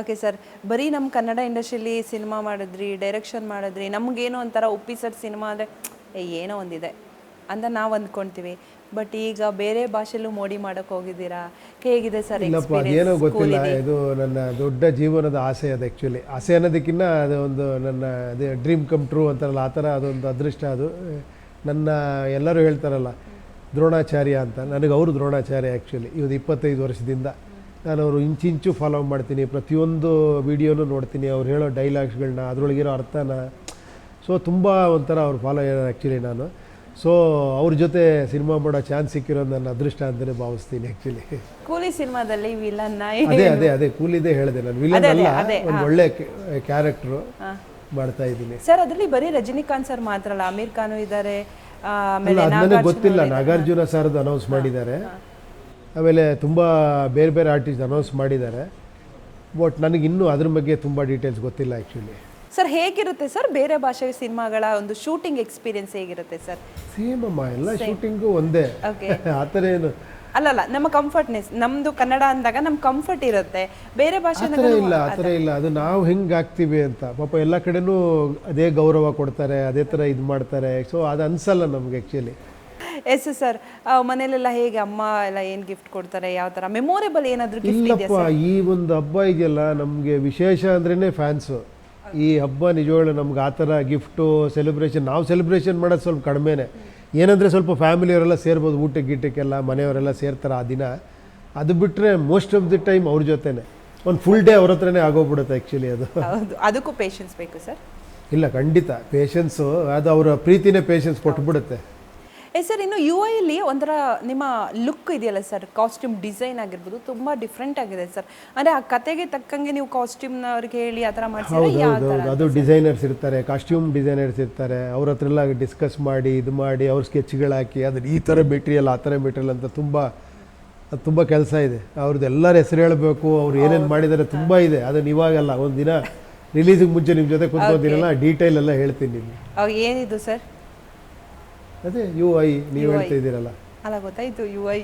Okay sir ಬರೀ ನಮ್ಮ ಕನ್ನಡ ಇಂಡಸ್ಟ್ರಿಲಿ ಸಿನಿಮಾ ಮಾಡಿದ್ರಿ ಡೈರೆಕ್ಷನ್ ಮಾಡಿದ್ರಿ ನಮಗೇನೋ ಒಂಥರ ಉಪ್ಪಿಸಟ್ ಸಿನಿಮಾ ಅಂದರೆ ಏನೋ ಒಂದಿದೆ ಅಂತ ನಾವು ಅಂದ್ಕೊಳ್ತೀವಿ ಬಟ್ ಈಗ ಬೇರೆ ಭಾಷೆಲ್ಲೂ ಮೋಡಿ ಮಾಡೋಕೆ ಹೋಗಿದ್ದೀರಾ? ಹೇಗಿದೆ ಸರ್ ಇಲ್ಲಪ್ಪ ಏನೋ ಗೊತ್ತಿಲ್ಲ. ಇದು ನನ್ನ ದೊಡ್ಡ ಜೀವನದ ಆಸೆ ಅದು ಆ್ಯಕ್ಚುಲಿ ಆಸೆ ಅನ್ನೋದಕ್ಕಿಂತ ಅದು ಒಂದು ನನ್ನ ಅದೇ ಡ್ರೀಮ್ ಕಮ್ ಟ್ರೂ ಅಂತಾರಲ್ಲ ಆ ಥರ ಅದೊಂದು ಅದೃಷ್ಟ ಅದು. ನನ್ನ ಎಲ್ಲರೂ ಹೇಳ್ತಾರಲ್ಲ ದ್ರೋಣಾಚಾರ್ಯ ಅಂತ. ನನಗೆ ಅವರು ದ್ರೋಣಾಚಾರ್ಯ ಆ್ಯಕ್ಚುಲಿ ಇವತ್ತು ಇಪ್ಪತ್ತೈದು ವರ್ಷದಿಂದ. ನಾನು ಅವರು ಇಂಚಿಂಚು ಫಾಲೋ ಮಾಡ್ತೀನಿ. ಪ್ರತಿಯೊಂದು ವೀಡಿಯೋನು ನೋಡ್ತೀನಿ. ಅವ್ರು ಹೇಳೋ ಡೈಲಾಗ್ಸ್ಗಳನ್ನ ಅದರೊಳಗಿರೋ ಅರ್ಥನ. ಸೊ ತುಂಬ ಒಂಥರ ಅವ್ರು ಫಾಲೋ ಆ್ಯಕ್ಚುಲಿ ನಾನು. ಸೊ ಅವ್ರ ಜೊತೆ ಸಿನಿಮಾ ಮಾಡೋ ಚಾನ್ಸ್ ಸಿಕ್ಕಿರೋದು ನನ್ನ ಅದೃಷ್ಟ ಅಂತಲೇ ಭಾವಿಸ್ತೀನಿ ಆ್ಯಕ್ಚುಲಿ ಕೂಲಿ ಸಿನಿಮಾದಲ್ಲಿ ವಿಲನ್ ಅದೇ ಅದೇ ಅದೇ. ಕೂಲಿದೇ ಹೇಳಿದೆ ನಾನು. ವಿಲನ್ ಅಲ್ಲ ಒಂದು ಒಳ್ಳೆ ಕ್ಯಾರೆಕ್ಟ್ರು ಮಾಡ್ತಾ ಇದ್ದೀನಿ. ಸರ್ ಅದರಲ್ಲಿ ಬರೀ ರಜನಿಕಾಂತ್ ಸರ್ ಮಾತ್ರ ಅಲ್ಲ ಆಮೀರ್ ಖಾನು ಇದ್ದಾರೆ ನನಗೆ ಗೊತ್ತಿಲ್ಲ. ನಾಗಾರ್ಜುನ ಸರ್ದು ಅನೌನ್ಸ್ ಮಾಡಿದ್ದಾರೆ. ಆಮೇಲೆ ತುಂಬ ಬೇರೆ ಬೇರೆ ಆರ್ಟಿಸ್ಟ್ ಅನೌನ್ಸ್ ಮಾಡಿದ್ದಾರೆ. ಬಟ್ ನನಗೆ ಇನ್ನೂ ಅದ್ರ ಬಗ್ಗೆ ತುಂಬ ಡೀಟೇಲ್ಸ್ ಗೊತ್ತಿಲ್ಲ ಆ್ಯಕ್ಚುಲಿ ಸರ್ ಹೇಗಿರುತ್ತೆ ಸರ್ ಬೇರೆ ಭಾಷೆ ಸಿನಿಮಾಗಳ ಒಂದು ಶೂಟಿಂಗ್ ಎಕ್ಸ್ಪೀರಿಯನ್ಸ್ ಹೇಗಿರುತ್ತೆ ಸರ್ ಸೇಮ್ ಅಮ್ಮ ಎಲ್ಲ ಶೂಟಿಂಗು ಒಂದೇ. ಆ ಥರ ಏನು? ಅಲ್ಲಲ್ಲ ನಮ್ಮ ಕಂಫರ್ಟ್ನೆಸ್ ನಮ್ಮದು ಕನ್ನಡ ಅಂದಾಗ ನಮ್ಮ ಕಂಫರ್ಟ್ ಇರುತ್ತೆ. ಬೇರೆ ಭಾಷೆ ಆ ಥರ ಇಲ್ಲ ಆ ಥರ ಇಲ್ಲ. ಅದು ನಾವು ಹೆಂಗೆ ಆಗ್ತೀವಿ ಅಂತ. ಪಾಪ ಎಲ್ಲ ಕಡೆನೂ ಅದೇ ಗೌರವ ಕೊಡ್ತಾರೆ ಅದೇ ಥರ ಇದು ಮಾಡ್ತಾರೆ. ಸೊ ಅದು ಅನ್ಸಲ್ಲ ನಮ್ಗೆ ಆ್ಯಕ್ಚುಲಿ ಎಸ್ ಸರ್ ಮನೇಲೆಲ್ಲ ಹೇಗೆ ಅಮ್ಮ ಎಲ್ಲ ಏನು ಗಿಫ್ಟ್ ಕೊಡ್ತಾರೆ ಯಾವ ತರ? ಮೆಮೊರೇಬಲ್ ಏನಾದರೂ ಗಿಫ್ಟ್ ಇದೆಯಾ ಇಲ್ಲಪ್ಪ ಈ ಒಂದು ಹಬ್ಬ ಇದೆಯಲ್ಲ ನಮಗೆ ವಿಶೇಷ ಅಂದ್ರೇ ಫ್ಯಾನ್ಸು ಈ ಹಬ್ಬ ನಿಜವಾಗ್ಲೂ ನಮ್ಗೆ ಆ ಥರ ಗಿಫ್ಟು ಸೆಲೆಬ್ರೇಷನ್ ನಾವು ಸೆಲೆಬ್ರೇಷನ್ ಮಾಡೋದು ಸ್ವಲ್ಪ ಕಡಿಮೆನೇ. ಏನಂದರೆ ಸ್ವಲ್ಪ ಫ್ಯಾಮಿಲಿಯವರೆಲ್ಲ ಸೇರ್ಬೋದು ಊಟಕ್ಕೆ ಗೀಟಕ್ಕೆಲ್ಲ ಮನೆಯವರೆಲ್ಲ ಸೇರ್ತಾರೆ ಆ ದಿನ. ಅದು ಬಿಟ್ಟರೆ ಮೋಸ್ಟ್ ಆಫ್ ದಿ ಟೈಮ್ ಅವ್ರ ಜೊತೆನೆ. ಒಂದು ಫುಲ್ ಡೇ ಅವ್ರ ಹತ್ರನೇ ಆಗೋಗ್ಬಿಡುತ್ತೆ ಆ್ಯಕ್ಚುಲಿ ಅದು. ಹೌದು ಅದಕ್ಕೂ ಪೇಷನ್ಸ್ ಬೇಕು ಸರ್? ಇಲ್ಲ ಖಂಡಿತ. ಪೇಷನ್ಸು ಅದು ಅವರ ಪ್ರೀತಿನೇ ಪೇಷನ್ಸ್ ಕೊಟ್ಬಿಡುತ್ತೆ. ಎಸ್ ಸರ್ ಇನ್ನು ಯು ಐಲಿ ಒಂಥರ ನಿಮ್ಮ ಲುಕ್ ಇದೆಯಲ್ಲ ಸರ್ ಕಾಸ್ಟ್ಯೂಮ್ ಡಿಸೈನ್ ಆಗಿರ್ಬೋದು ತುಂಬ ಡಿಫ್ರೆಂಟ್ ಆಗಿದೆ ಸರ್. ಅಂದರೆ ಆ ಕತೆಗೆ ತಕ್ಕಂಗೆ ನೀವು ಕಾಸ್ಟ್ಯೂಮ್ ಅವ್ರಿಗೆ ಹೇಳಿ ಆ ಥರ ಹೌದು ಅದು ಡಿಸೈನರ್ಸ್ ಇರ್ತಾರೆ ಕಾಸ್ಟ್ಯೂಮ್ ಡಿಸೈನರ್ಸ್ ಇರ್ತಾರೆ. ಅವ್ರ ಹತ್ರ ಎಲ್ಲ ಡಿಸ್ಕಸ್ ಮಾಡಿ ಇದು ಮಾಡಿ ಅವ್ರ ಸ್ಕೆಚ್ಗಳು ಹಾಕಿ ಅದನ್ನ ಈ ಥರ ಮೆಟೀರಿಯಲ್ ಆ ಥರ ಮೆಟೀರಿಯಲ್ ಅಂತ ತುಂಬ ಅದು ತುಂಬ ಕೆಲಸ ಇದೆ. ಅವ್ರದ್ದು ಎಲ್ಲರ ಹೆಸರು ಹೇಳಬೇಕು ಅವ್ರು ಏನೇನು ಮಾಡಿದ್ದಾರೆ ತುಂಬ ಇದೆ. ಅದನ್ನು ಇವಾಗಲ್ಲ ಒಂದು ದಿನ ರಿಲೀಸಿಗೆ ಮುಂಚೆ ನಿಮ್ಮ ಜೊತೆ ಕುತ್ಕೋತೀನಲ್ಲ ಡೀಟೇಲ್ ಎಲ್ಲ ಹೇಳ್ತೀನಿ ನಿಮಗೆ. ಏನಿದು ಸರ್? ಅದೇ ಯು ಐ ನೀವು ಹೇಳ್ತಾ ಇದ್ದೀರಲ್ಲ. ಅಲ್ಲ ಗೊತ್ತಾಯ್ತು ಯು ಐ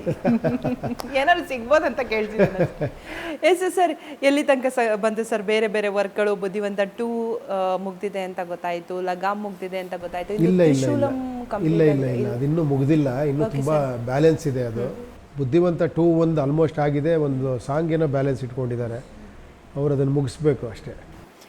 ಏನಾದ್ರು ಸಿಗ್ಬೋದಂತ ಕೇಳ್ತಿದ್ದೀನಿ ಎಸ್ ಸರ್ ಎಲ್ಲಿ ತನಕ ಸ ಬಂತು ಸರ್ ಬೇರೆ ಬೇರೆ ವರ್ಕ್ಗಳು ಬುದ್ಧಿವಂತ ಟೂ ಮುಗ್ದಿದೆ ಅಂತ ಗೊತ್ತಾಯ್ತು ಲಗಾಮ್ ಮುಗ್ದಿದೆ ಅಂತ ಗೊತ್ತಾಯ್ತು ಇಲ್ಲ ಇಲ್ಲ ಇಲ್ಲ. ಇಲ್ಲ ಇಲ್ಲ ಅದು ಇನ್ನೂ ಮುಗ್ದಿಲ್ಲ. ಇನ್ನೂ ತುಂಬ ಬ್ಯಾಲೆನ್ಸ್ ಇದೆ ಅದು. ಬುದ್ಧಿವಂತ ಟೂ ಒಂದು ಆಲ್ಮೋಸ್ಟ್ ಆಗಿದೆ. ಒಂದು ಸಾಂಗ್ ಏನೋ ಬ್ಯಾಲೆನ್ಸ್ ಇಟ್ಕೊಂಡಿದ್ದಾರೆ. ಅವರು ಅದನ್ನು ಮುಗಿಸ್ಬೇಕು ಅಷ್ಟೇ.